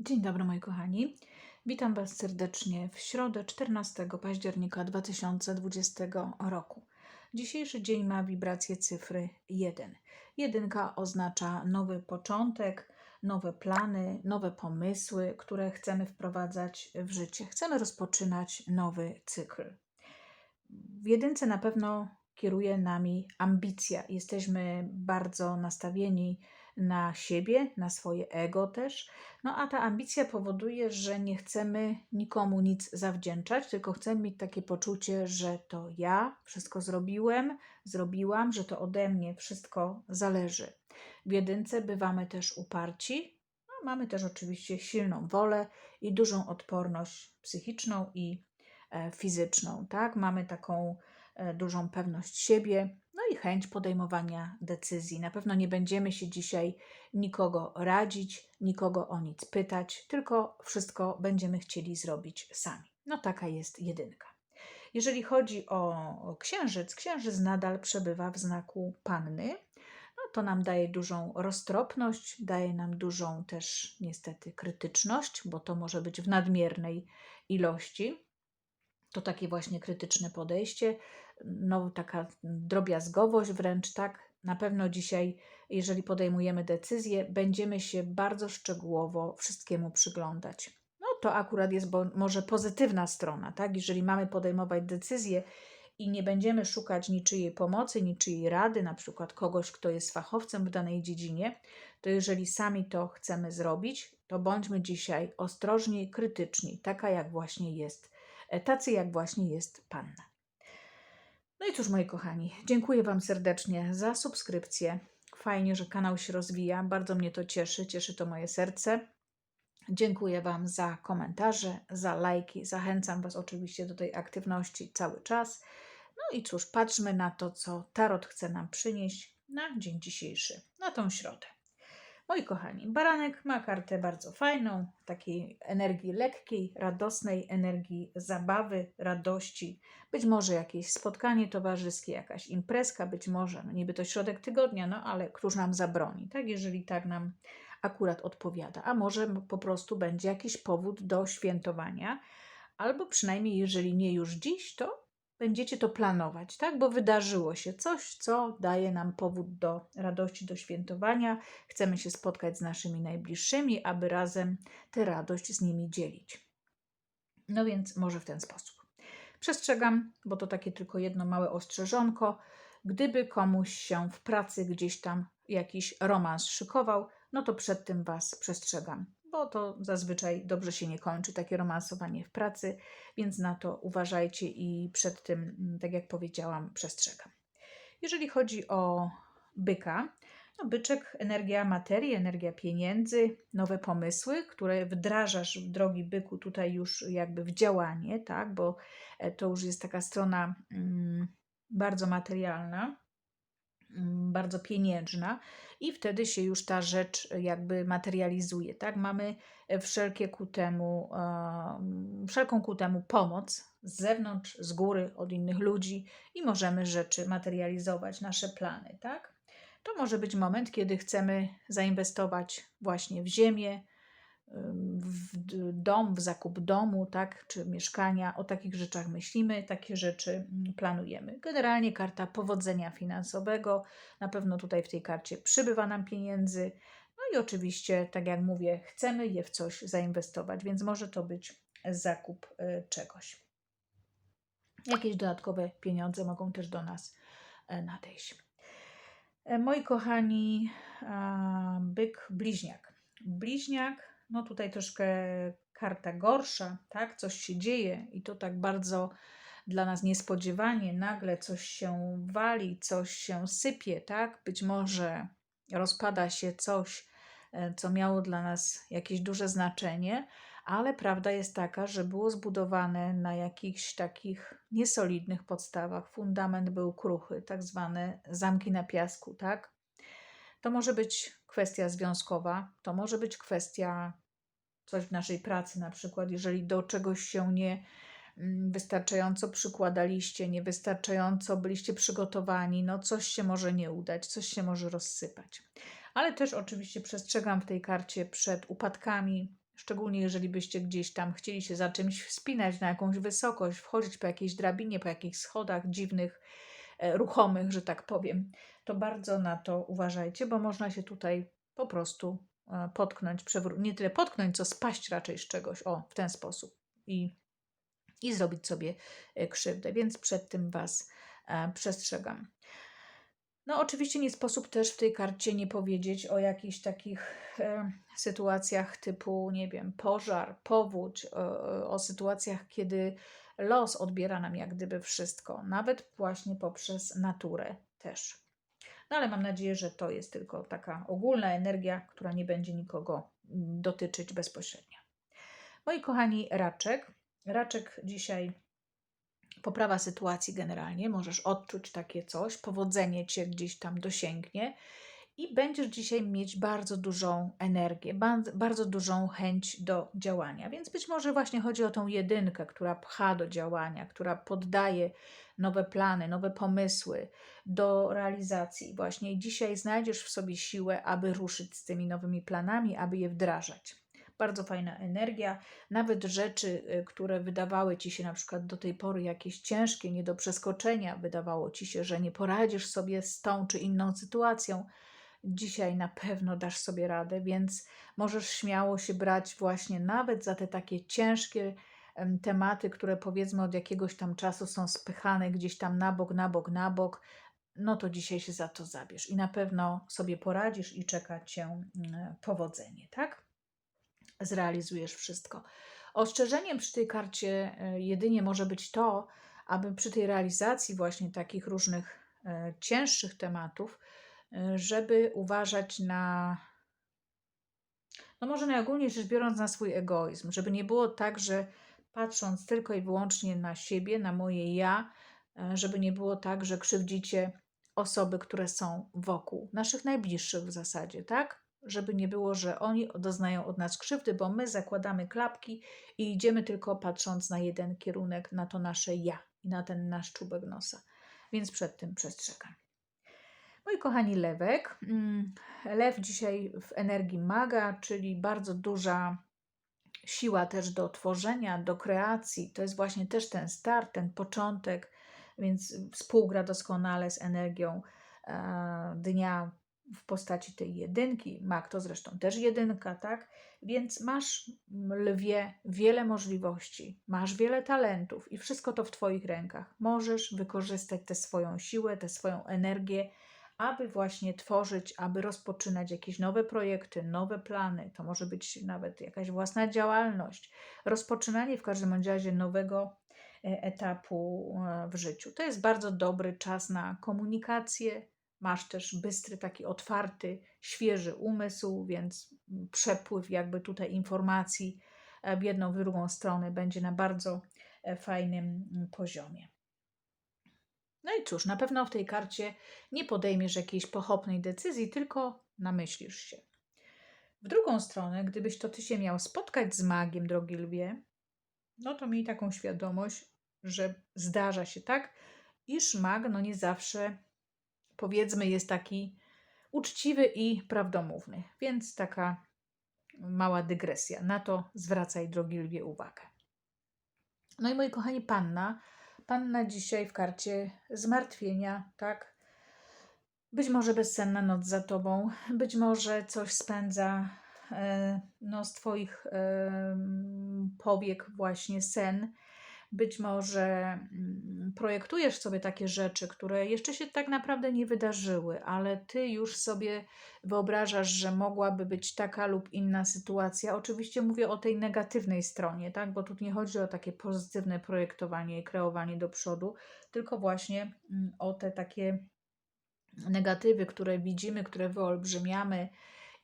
Dzień dobry moi kochani. Witam Was serdecznie w środę 14 października 2020 roku. Dzisiejszy dzień ma wibrację cyfry 1. Jedynka oznacza nowy początek, nowe plany, nowe pomysły, które chcemy wprowadzać w życie. Chcemy rozpoczynać nowy cykl. W jedynce na pewno kieruje nami ambicja. Jesteśmy bardzo nastawieni na siebie, na swoje ego też. No a ta ambicja powoduje, że nie chcemy nikomu nic zawdzięczać, tylko chcemy mieć takie poczucie, że to ja wszystko zrobiłem, zrobiłam, że to ode mnie wszystko zależy. W jedynce bywamy też uparci. No, mamy też oczywiście silną wolę i dużą odporność psychiczną i e, fizyczną. Tak? Mamy taką e, dużą pewność siebie, i chęć podejmowania decyzji. Na pewno nie będziemy się dzisiaj nikogo radzić, nikogo o nic pytać, tylko wszystko będziemy chcieli zrobić sami. No taka jest jedynka. Jeżeli chodzi o księżyc, księżyc nadal przebywa w znaku panny. No to nam daje dużą roztropność, daje nam dużą też niestety krytyczność, bo to może być w nadmiernej ilości. To takie właśnie krytyczne podejście no, taka drobiazgowość wręcz, tak? Na pewno dzisiaj, jeżeli podejmujemy decyzję, będziemy się bardzo szczegółowo wszystkiemu przyglądać. No to akurat jest bo, może pozytywna strona, tak? Jeżeli mamy podejmować decyzję i nie będziemy szukać niczyjej pomocy, niczyjej rady, na przykład kogoś, kto jest fachowcem w danej dziedzinie, to jeżeli sami to chcemy zrobić, to bądźmy dzisiaj ostrożni, krytyczni, taka jak właśnie jest, e, tacy jak właśnie jest Panna. No i cóż, moi kochani, dziękuję Wam serdecznie za subskrypcję. Fajnie, że kanał się rozwija, bardzo mnie to cieszy, cieszy to moje serce. Dziękuję Wam za komentarze, za lajki. Zachęcam Was oczywiście do tej aktywności cały czas. No i cóż, patrzmy na to, co Tarot chce nam przynieść na dzień dzisiejszy, na tą środę. Moi kochani, baranek ma kartę bardzo fajną, takiej energii lekkiej, radosnej, energii zabawy, radości, być może jakieś spotkanie towarzyskie, jakaś imprezka, być może, no niby to środek tygodnia, no ale któż nam zabroni, tak, jeżeli tak nam akurat odpowiada, a może po prostu będzie jakiś powód do świętowania, albo przynajmniej jeżeli nie już dziś, to będziecie to planować, tak? Bo wydarzyło się coś, co daje nam powód do radości, do świętowania. Chcemy się spotkać z naszymi najbliższymi, aby razem tę radość z nimi dzielić. No więc może w ten sposób. Przestrzegam, bo to takie tylko jedno małe ostrzeżonko. Gdyby komuś się w pracy gdzieś tam jakiś romans szykował, no to przed tym Was przestrzegam bo to zazwyczaj dobrze się nie kończy, takie romansowanie w pracy, więc na to uważajcie i przed tym, mm, tak jak powiedziałam, przestrzegam. Jeżeli chodzi o byka, no byczek, energia materii, energia pieniędzy, nowe pomysły, które wdrażasz w drogi byku tutaj już jakby w działanie, tak, bo e, to już jest taka strona mm, bardzo materialna bardzo pieniężna i wtedy się już ta rzecz jakby materializuje, tak? Mamy wszelkie ku temu, wszelką ku temu pomoc z zewnątrz, z góry, od innych ludzi i możemy rzeczy materializować, nasze plany, tak? To może być moment, kiedy chcemy zainwestować właśnie w ziemię, w dom, w zakup domu, tak, czy mieszkania, o takich rzeczach myślimy, takie rzeczy mm, planujemy. Generalnie karta powodzenia finansowego, na pewno tutaj w tej karcie przybywa nam pieniędzy, no i oczywiście, tak jak mówię, chcemy je w coś zainwestować, więc może to być zakup y, czegoś. Jakieś dodatkowe pieniądze mogą też do nas e, nadejść. E, moi kochani, byk bliźniak. Bliźniak no tutaj troszkę karta gorsza, tak? Coś się dzieje i to tak bardzo dla nas niespodziewanie, nagle coś się wali, coś się sypie, tak? Być może rozpada się coś, e, co miało dla nas jakieś duże znaczenie, ale prawda jest taka, że było zbudowane na jakichś takich niesolidnych podstawach. Fundament był kruchy, tak zwane zamki na piasku, tak? To może być kwestia związkowa, to może być kwestia coś w naszej pracy, na przykład, jeżeli do czegoś się nie mm, wystarczająco przykładaliście, niewystarczająco byliście przygotowani, no coś się może nie udać, coś się może rozsypać. Ale też oczywiście przestrzegam w tej karcie przed upadkami, Szczególnie jeżeli byście gdzieś tam chcieli się za czymś wspinać na jakąś wysokość, wchodzić po jakiejś drabinie, po jakichś schodach dziwnych, ruchomych, że tak powiem, to bardzo na to uważajcie, bo można się tutaj po prostu e, potknąć, nie tyle potknąć, co spaść raczej z czegoś, o, w ten sposób i, i zrobić sobie e, krzywdę, więc przed tym Was e, przestrzegam. No, oczywiście nie sposób też w tej karcie nie powiedzieć o jakichś takich e, sytuacjach typu, nie wiem, pożar, powódź, o, o sytuacjach, kiedy los odbiera nam jak gdyby wszystko, nawet właśnie poprzez naturę też. No ale mam nadzieję, że to jest tylko taka ogólna energia, która nie będzie nikogo dotyczyć bezpośrednio. Moi kochani, raczek. Raczek dzisiaj poprawa sytuacji generalnie. Możesz odczuć takie coś, powodzenie cię gdzieś tam dosięgnie i będziesz dzisiaj mieć bardzo dużą energię, bardzo, dużą chęć do działania. Więc być może właśnie chodzi o tą jedynkę, która pcha do działania, która poddaje nowe plany, nowe pomysły do realizacji. Właśnie dzisiaj znajdziesz w sobie siłę, aby ruszyć z tymi nowymi planami, aby je wdrażać. Bardzo fajna energia, nawet rzeczy, y, które wydawały ci się na przykład do tej pory jakieś ciężkie, nie do przeskoczenia, wydawało ci się, że nie poradzisz sobie z tą czy inną sytuacją. Dzisiaj na pewno dasz sobie radę, więc możesz śmiało się brać właśnie nawet za te takie ciężkie em, tematy, które powiedzmy od jakiegoś tam czasu są spychane gdzieś tam na bok, na bok, na bok. No to dzisiaj się za to zabierz i na pewno sobie poradzisz i czeka cię mm, powodzenie, tak? Zrealizujesz wszystko. Ostrzeżeniem przy tej karcie e, jedynie może być to, aby przy tej realizacji właśnie takich różnych e, cięższych tematów, e, żeby uważać na, no może najogólniej rzecz biorąc, na swój egoizm, żeby nie było tak, że patrząc tylko i wyłącznie na siebie, na moje ja, żeby nie było tak, że krzywdzicie osoby, które są wokół, naszych najbliższych w zasadzie, tak? Żeby nie było, że oni doznają od nas krzywdy, bo my zakładamy klapki i idziemy tylko patrząc na jeden kierunek, na to nasze ja i na ten nasz czubek nosa. Więc przed tym przestrzegam. Moi kochani lewek. Mm, lew dzisiaj w energii maga, czyli bardzo duża siła też do tworzenia, do kreacji. To jest właśnie też ten start, ten początek, więc współgra doskonale z energią e, dnia w postaci tej jedynki, mak to zresztą też jedynka, tak? Więc masz lwie wiele możliwości, masz wiele talentów i wszystko to w Twoich rękach. Możesz wykorzystać tę swoją siłę, tę swoją energię, aby właśnie tworzyć, aby rozpoczynać jakieś nowe projekty, nowe plany. To może być nawet jakaś własna działalność, rozpoczynanie w każdym razie nowego e, etapu e, w życiu. To jest bardzo dobry czas na komunikację, Masz też bystry, taki otwarty, świeży umysł, więc przepływ jakby tutaj informacji e, w jedną, w drugą stronę będzie na bardzo e, fajnym mm, poziomie. No i cóż, na pewno w tej karcie nie podejmiesz jakiejś pochopnej decyzji, tylko namyślisz się. W drugą stronę, gdybyś to ty się miał spotkać z magiem, drogi lwie, no to miej taką świadomość, że zdarza się tak, iż mag no nie zawsze powiedzmy jest taki uczciwy i prawdomówny. Więc taka mała dygresja. Na to zwracaj, drogi lwie, uwagę. No i moi kochani, panna. Panna dzisiaj w karcie zmartwienia, tak? Być może bezsenna noc za tobą, być może coś spędza e, no, z twoich e, powiek właśnie sen być może mm, projektujesz sobie takie rzeczy, które jeszcze się tak naprawdę nie wydarzyły, ale ty już sobie wyobrażasz, że mogłaby być taka lub inna sytuacja. Oczywiście mówię o tej negatywnej stronie, tak? bo tu nie chodzi o takie pozytywne projektowanie i kreowanie do przodu, tylko właśnie mm, o te takie negatywy, które widzimy, które wyolbrzymiamy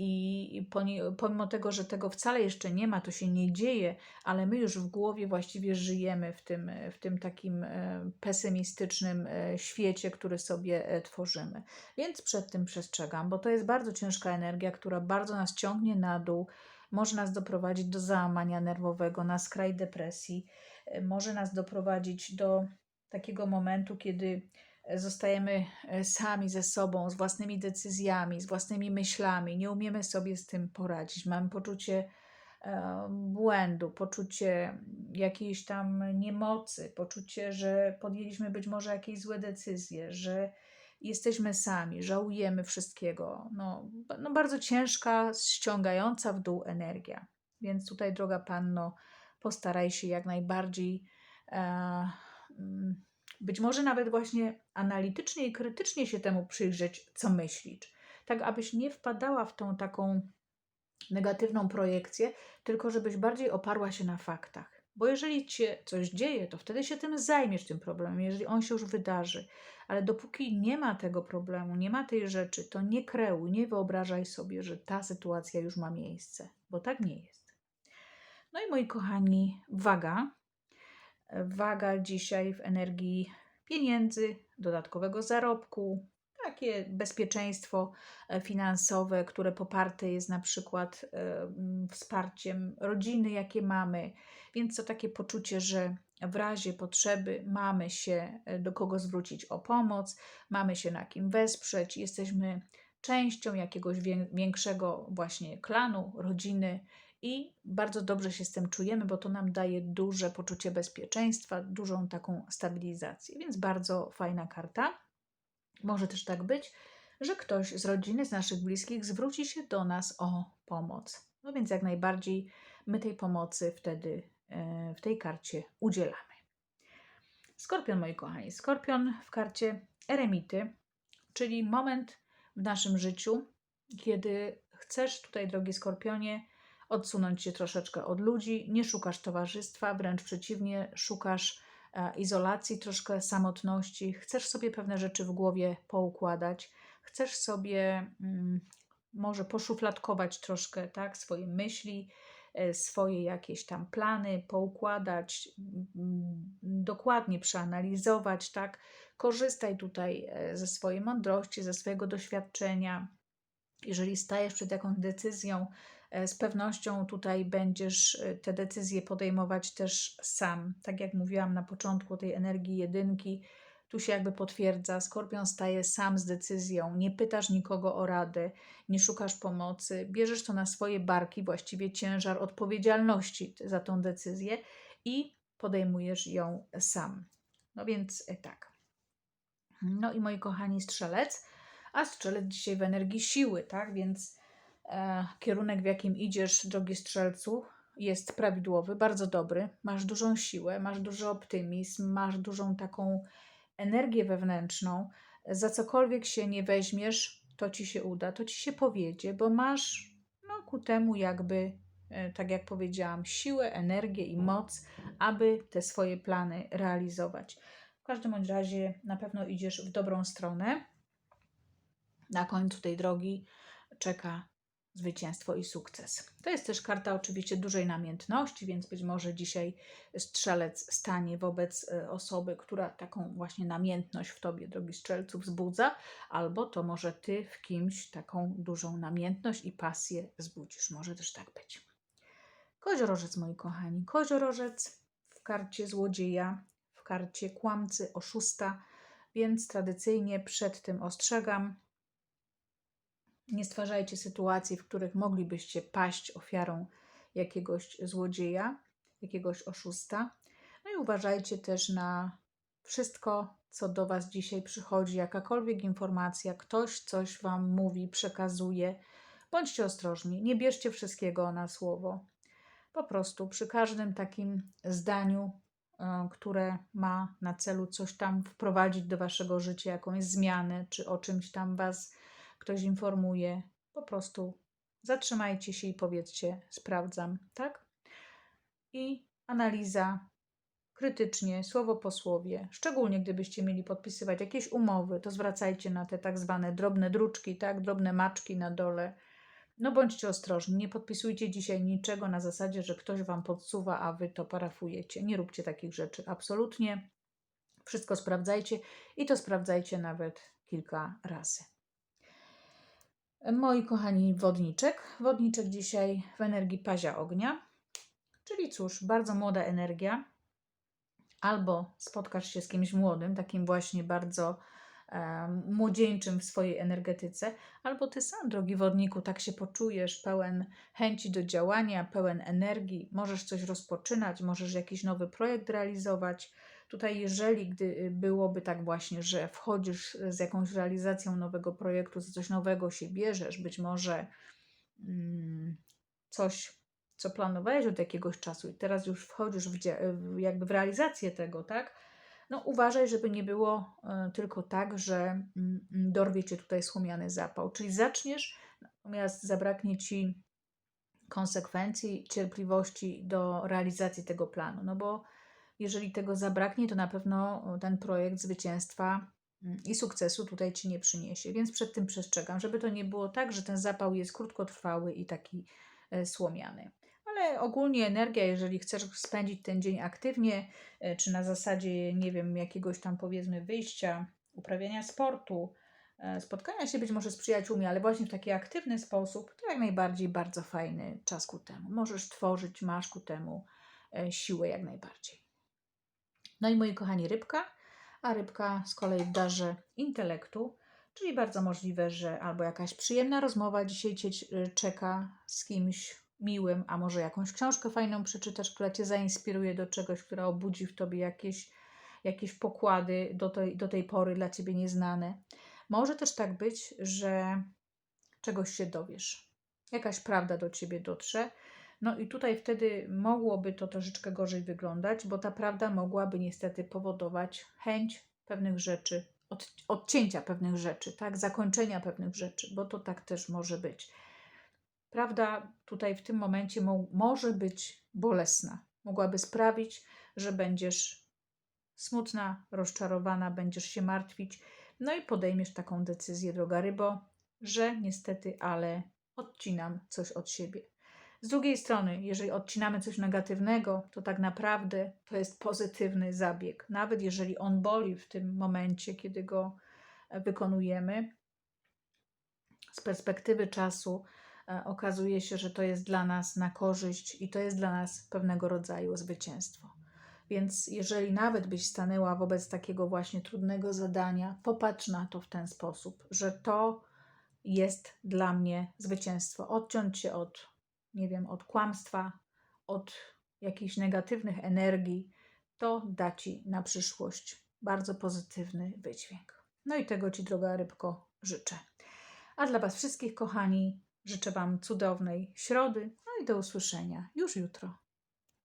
i pomimo tego, że tego wcale jeszcze nie ma, to się nie dzieje, ale my już w głowie właściwie żyjemy w tym, w tym takim e, pesymistycznym e, świecie, który sobie e, tworzymy. Więc przed tym przestrzegam, bo to jest bardzo ciężka energia, która bardzo nas ciągnie na dół, może nas doprowadzić do załamania nerwowego, na skraj depresji, może nas doprowadzić do takiego momentu, kiedy zostajemy e, sami ze sobą, z własnymi decyzjami, z własnymi myślami, nie umiemy sobie z tym poradzić. Mamy poczucie e, błędu, poczucie jakiejś tam niemocy, poczucie, że podjęliśmy być może jakieś złe decyzje, że jesteśmy sami, żałujemy wszystkiego. No, no bardzo ciężka, ściągająca w dół energia. Więc tutaj, droga panno, postaraj się jak najbardziej. E, być może nawet właśnie analitycznie i krytycznie się temu przyjrzeć, co myślisz, tak abyś nie wpadała w tą taką negatywną projekcję, tylko żebyś bardziej oparła się na faktach. Bo jeżeli ci coś dzieje, to wtedy się tym zajmiesz, tym problemem, jeżeli on się już wydarzy. Ale dopóki nie ma tego problemu, nie ma tej rzeczy, to nie kreuj, nie wyobrażaj sobie, że ta sytuacja już ma miejsce, bo tak nie jest. No i moi kochani, waga. Waga dzisiaj w energii pieniędzy, dodatkowego zarobku, takie bezpieczeństwo e, finansowe, które poparte jest na przykład e, wsparciem rodziny, jakie mamy. Więc to takie poczucie, że w razie potrzeby mamy się e, do kogo zwrócić o pomoc, mamy się na kim wesprzeć, jesteśmy częścią jakiegoś większego właśnie klanu, rodziny i bardzo dobrze się z tym czujemy, bo to nam daje duże poczucie bezpieczeństwa, dużą taką stabilizację. Więc bardzo fajna karta. Może też tak być, że ktoś z rodziny, z naszych bliskich zwróci się do nas o pomoc. No więc jak najbardziej my tej pomocy wtedy e, w tej karcie udzielamy. Skorpion, moi kochani. Skorpion w karcie eremity, czyli moment w naszym życiu, kiedy chcesz tutaj, drogi skorpionie, odsunąć się troszeczkę od ludzi, nie szukasz towarzystwa, wręcz przeciwnie, szukasz e, izolacji, troszkę samotności, chcesz sobie pewne rzeczy w głowie poukładać, chcesz sobie mm, może poszufladkować troszkę tak, swoje myśli, e, swoje jakieś tam plany, poukładać, mm, dokładnie przeanalizować, tak. Korzystaj tutaj e, ze swojej mądrości, ze swojego doświadczenia. Jeżeli stajesz przed jakąś decyzją, z pewnością tutaj będziesz e, te decyzje podejmować też sam. Tak jak mówiłam na początku tej energii jedynki, tu się jakby potwierdza, skorpion staje sam z decyzją, nie pytasz nikogo o radę, nie szukasz pomocy, bierzesz to na swoje barki, właściwie ciężar odpowiedzialności za tą decyzję i podejmujesz ją sam. No więc e, tak. No i moi kochani strzelec, a strzelec dzisiaj w energii siły, tak? Więc E, kierunek, w jakim idziesz, drogi strzelcu, jest prawidłowy, bardzo dobry. Masz dużą siłę, masz duży optymizm, masz dużą taką energię wewnętrzną. Za cokolwiek się nie weźmiesz, to ci się uda, to ci się powiedzie, bo masz no, ku temu jakby, e, tak jak powiedziałam, siłę, energię i moc, aby te swoje plany realizować. W każdym bądź razie na pewno idziesz w dobrą stronę. Na końcu tej drogi czeka zwycięstwo i sukces. To jest też karta oczywiście dużej namiętności, więc być może dzisiaj strzelec stanie wobec e, osoby, która taką właśnie namiętność w tobie, drogi strzelcu, wzbudza, albo to może ty w kimś taką dużą namiętność i pasję wzbudzisz. Może też tak być. Koziorożec, moi kochani. Koziorożec w karcie złodzieja, w karcie kłamcy, oszusta, więc tradycyjnie przed tym ostrzegam, nie stwarzajcie sytuacji, w których moglibyście paść ofiarą jakiegoś złodzieja, jakiegoś oszusta. No i uważajcie też na wszystko, co do Was dzisiaj przychodzi, jakakolwiek informacja, ktoś coś Wam mówi, przekazuje. Bądźcie ostrożni, nie bierzcie wszystkiego na słowo. Po prostu przy każdym takim zdaniu, e, które ma na celu coś tam wprowadzić do Waszego życia, jakąś zmianę, czy o czymś tam Was ktoś informuje, po prostu zatrzymajcie się i powiedzcie: Sprawdzam, tak? I analiza krytycznie, słowo po słowie, szczególnie gdybyście mieli podpisywać jakieś umowy, to zwracajcie na te tak zwane drobne druczki, tak, drobne maczki na dole. No bądźcie ostrożni, nie podpisujcie dzisiaj niczego na zasadzie, że ktoś wam podsuwa, a wy to parafujecie. Nie róbcie takich rzeczy, absolutnie. Wszystko sprawdzajcie i to sprawdzajcie nawet kilka razy. Moi kochani, wodniczek. Wodniczek dzisiaj w energii pazia ognia, czyli cóż, bardzo młoda energia. Albo spotkasz się z kimś młodym, takim właśnie bardzo em, młodzieńczym w swojej energetyce, albo ty sam, drogi wodniku, tak się poczujesz, pełen chęci do działania, pełen energii, możesz coś rozpoczynać, możesz jakiś nowy projekt realizować. Tutaj, jeżeli gdy byłoby tak właśnie, że wchodzisz z jakąś realizacją nowego projektu, za coś nowego się bierzesz, być może mm, coś, co planowałeś od jakiegoś czasu i teraz już wchodzisz w, jakby w realizację tego, tak? No uważaj, żeby nie było e, tylko tak, że mm, dorwie cię tutaj słomiany zapał. Czyli zaczniesz, natomiast zabraknie ci konsekwencji, cierpliwości do realizacji tego planu. No bo jeżeli tego zabraknie, to na pewno ten projekt zwycięstwa mm, i sukcesu tutaj ci nie przyniesie. Więc przed tym przestrzegam, żeby to nie było tak, że ten zapał jest krótkotrwały i taki e, słomiany. Ale ogólnie energia, jeżeli chcesz spędzić ten dzień aktywnie, e, czy na zasadzie, nie wiem, jakiegoś tam powiedzmy wyjścia, uprawiania sportu, e, spotkania się być może z przyjaciółmi, ale właśnie w taki aktywny sposób, to jak najbardziej bardzo fajny czas ku temu. Możesz tworzyć, masz ku temu e, siłę jak najbardziej. No i moi kochani, rybka, a rybka z kolei w darze intelektu, czyli bardzo możliwe, że albo jakaś przyjemna rozmowa dzisiaj cię e, czeka z kimś miłym, a może jakąś książkę fajną przeczytasz, która cię zainspiruje do czegoś, która obudzi w tobie jakieś, jakieś pokłady do tej, do tej pory dla ciebie nieznane. Może też tak być, że czegoś się dowiesz, jakaś prawda do ciebie dotrze. No i tutaj wtedy mogłoby to troszeczkę gorzej wyglądać, bo ta prawda mogłaby niestety powodować chęć pewnych rzeczy, od, odcięcia pewnych rzeczy, tak, zakończenia pewnych rzeczy, bo to tak też może być. Prawda tutaj w tym momencie mo- może być bolesna. Mogłaby sprawić, że będziesz smutna, rozczarowana, będziesz się martwić, no i podejmiesz taką decyzję, droga rybo, że niestety, ale odcinam coś od siebie. Z drugiej strony, jeżeli odcinamy coś negatywnego, to tak naprawdę to jest pozytywny zabieg. Nawet jeżeli on boli w tym momencie, kiedy go e, wykonujemy, z perspektywy czasu e, okazuje się, że to jest dla nas na korzyść i to jest dla nas pewnego rodzaju zwycięstwo. Więc jeżeli nawet byś stanęła wobec takiego właśnie trudnego zadania, popatrz na to w ten sposób, że to jest dla mnie zwycięstwo. Odciąć się od, nie wiem, od kłamstwa, od jakichś negatywnych energii, to da ci na przyszłość bardzo pozytywny wydźwięk. No i tego ci, droga rybko, życzę. A dla Was wszystkich, kochani, życzę Wam cudownej środy, no i do usłyszenia już jutro.